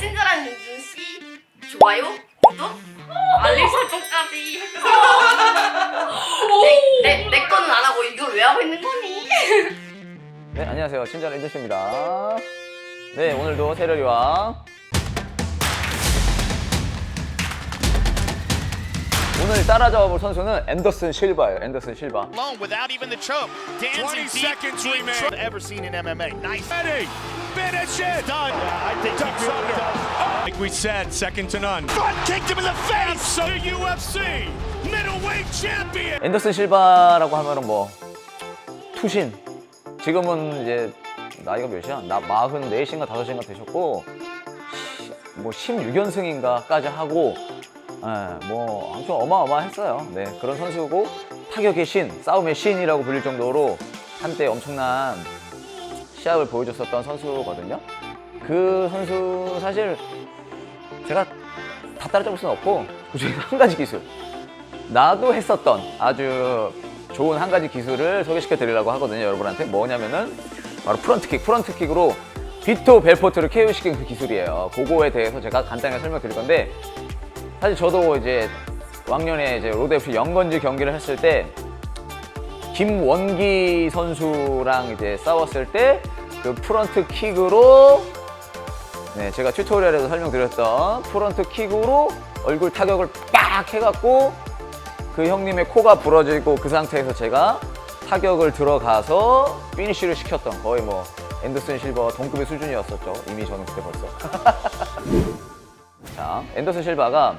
친절한 윤준 씨 좋아요, 구독, 알림 설정까지 해주세요. 내, 내, 내 거는 안 하고 이걸 왜 하고 있는 거니? 네, 안녕하세요. 친절한 인준씨입니다. 네, 오늘도 세련이와 오늘 따라잡아 볼 선수는 앤더슨 실바예요. 앤더슨 실바. alone without even the choke. Dancing 20 deep, seconds deep remain. choke ever seen in MMA. Nice. Ready. Finish it. Done. I think Ducks he under. does. Like we said, second to none. Front kicked him in the face. So the UFC middleweight champion. 앤더슨 실바라고 하면은 뭐 투신. 지금은 이제 나이가 몇이야? 나 44인가 5인가 되셨고 시- 뭐 16연승인가까지 하고 예, 뭐 아무튼 어마어마했어요. 네, 그런 선수고 타격의 신, 싸움의 신이라고 불릴 정도로 한때 엄청난 시합을 보여줬었던 선수거든요. 그 선수 사실 제가 다 따라잡을 수는 없고 그중에 한 가지 기술 나도 했었던 아주 좋은 한 가지 기술을 소개시켜 드리려고 하거든요 여러분한테 뭐냐면은 바로 프런트킥 프런트킥으로 비토 벨포트를 KO시킨 그 기술이에요 그거에 대해서 제가 간단하게 설명드릴 건데 사실 저도 이제 왕년에 이제 로드FC 영건지 경기를 했을 때 김원기 선수랑 이제 싸웠을 때 그 프런트 킥으로 네, 제가 튜토리얼에서 설명드렸던 프런트 킥으로 얼굴 타격을 빡 해갖고 그 형님의 코가 부러지고 그 상태에서 제가 타격을 들어가서 피니쉬를 시켰던 거의 뭐 앤더슨 실버와 동급의 수준이었었죠. 이미 저는 그때 벌써. 자, 앤더슨 실바가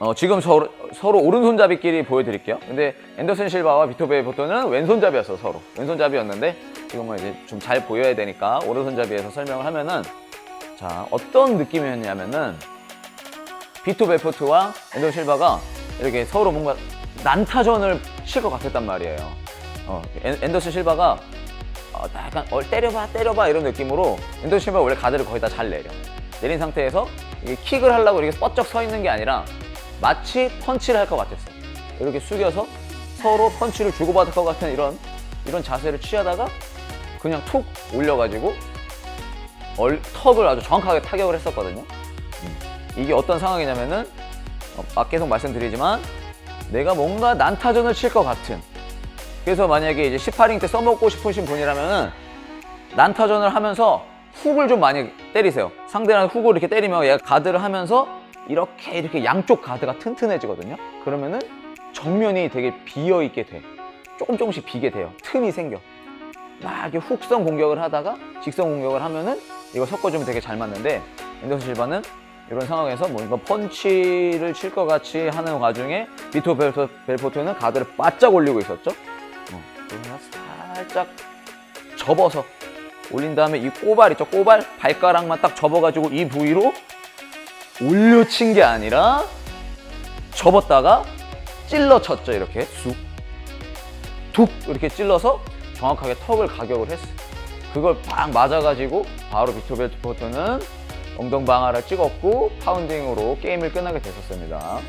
어, 지금 서로, 서로 오른손잡이끼리 보여드릴게요. 근데 앤더슨 실바와 비토베 보토는 왼손잡이였어 서로. 왼손잡이였는데 지금은 이제 좀 잘 보여야 되니까 오른손잡이에서 설명을 하면은 자 어떤 느낌이었냐면은 비토 베포트와 앤더 실바가 이렇게 서로 뭔가 난타전을 칠 것 같았단 말이에요. 어, 앤- 앤더슨 실바가 어, 약간 어, 때려봐 때려봐 이런 느낌으로 앤더슨 실바가 원래 가드를 거의 다 잘 내려. 내린 상태에서 킥을 하려고 이렇게 뻗쩍 서 있는 게 아니라 마치 펀치를 할 것 같았어. 이렇게 숙여서 서로 펀치를 주고받을 것 같은 이런 이런 자세를 취하다가 그냥 툭 올려가지고 얼, 턱을 아주 정확하게 타격을 했었거든요. 음. 이게 어떤 상황이냐면은 어, 아, 계속 말씀드리지만 내가 뭔가 난타전을 칠 것 같은 그래서 만약에 이제 18인 때 써먹고 싶으신 분이라면은 난타전을 하면서 훅을 좀 많이 때리세요. 상대랑 훅을 이렇게 때리면 얘가 가드를 하면서 이렇게 이렇게 양쪽 가드가 튼튼해지거든요. 그러면은 정면이 되게 비어 있게 돼. 조금 조금씩 비게 돼요. 틈이 생겨. 막 이렇게 훅성 공격을 하다가 직선 공격을 하면은 이거 섞어주면 되게 잘 맞는데 앤더슨 실바는 이런 상황에서 뭔가 펀치를 칠 것 같이 하는 와중에 비토 벨포, 벨포트는 가드를 바짝 올리고 있었죠. 어, 그러면 살짝 접어서 올린 다음에 이 꼬발 있죠 꼬발 발가락만 딱 접어가지고 이 부위로 올려친 게 아니라 접었다가 찔러 쳤죠 이렇게 쑥 툭 이렇게 찔러서 정확하게 턱을 가격을 했어요. 그걸 팍 맞아가지고 바로 비토벨트 포트는 엉덩 방아를 찍었고 파운딩으로 게임을 끝나게 됐었습니다.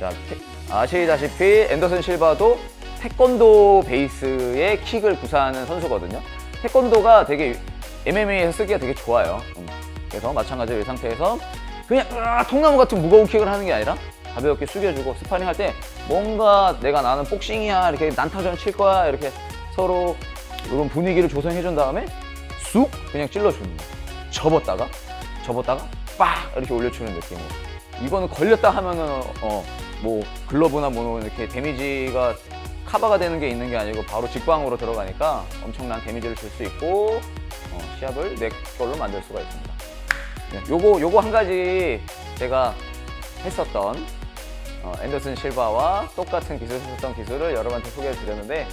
자, 태- 아시다시피 앤더슨 실바도 태권도 베이스의 킥을 구사하는 선수거든요. 태권도가 되게 MMA에서 쓰기가 되게 좋아요. 음. 그래서 마찬가지로 이 상태에서 그냥 으아, 통나무 같은 무거운 킥을 하는 게 아니라 가볍게 숙여주고 스파링 할 때 뭔가 내가 나는 복싱이야 이렇게 난타전 칠 거야 이렇게 서로 이런 분위기를 조성해 준 다음에 쑥 그냥 찔러 주는 거예요. 접었다가 접었다가 빡 이렇게 올려주는 느낌으로 이거는 걸렸다 하면은 어 뭐 글러브나 뭐 이렇게 데미지가 카바가 되는 게 있는 게 아니고 바로 직방으로 들어가니까 엄청난 데미지를 줄 수 있고 어, 시합을 내 걸로 만들 수가 있습니다. 네, 요거 요거 한 가지 제가 했었던 어, 앤더슨 실바와 똑같은 기술 했었던 기술을 여러분한테 소개를 드렸는데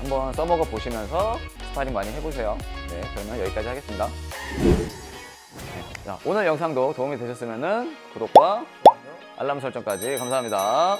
한번 써먹어 보시면서 스파링 많이 해보세요. 네, 그러면 여기까지 하겠습니다. 네, 자, 오늘 영상도 도움이 되셨으면 구독과 알람 설정까지 감사합니다.